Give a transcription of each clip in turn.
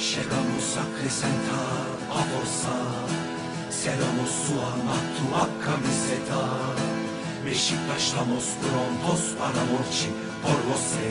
Şeramus akresenta avosa Seramus sua mattu akka miseta Beşiktaş lamos prontos para morci por você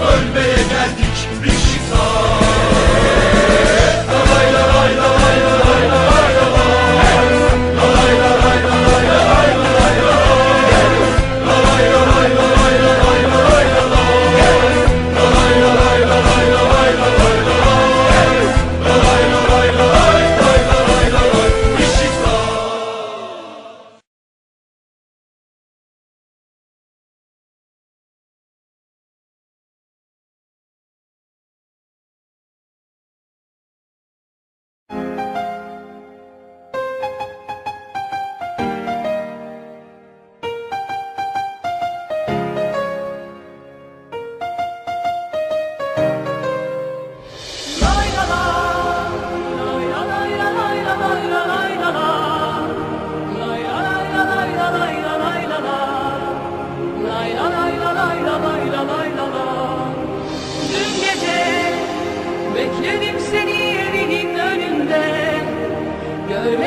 ölmeye geldik bir Beşiktaş.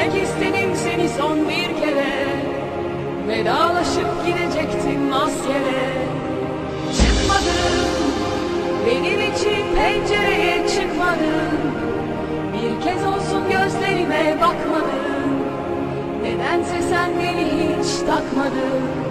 Görmek istedim seni son bir kere. Vedalaşıp gidecektin maskere Çıkmadın Benim için pencereye çıkmadın. Bir kez olsun gözlerime bakmadın. Nedense sen beni hiç takmadın.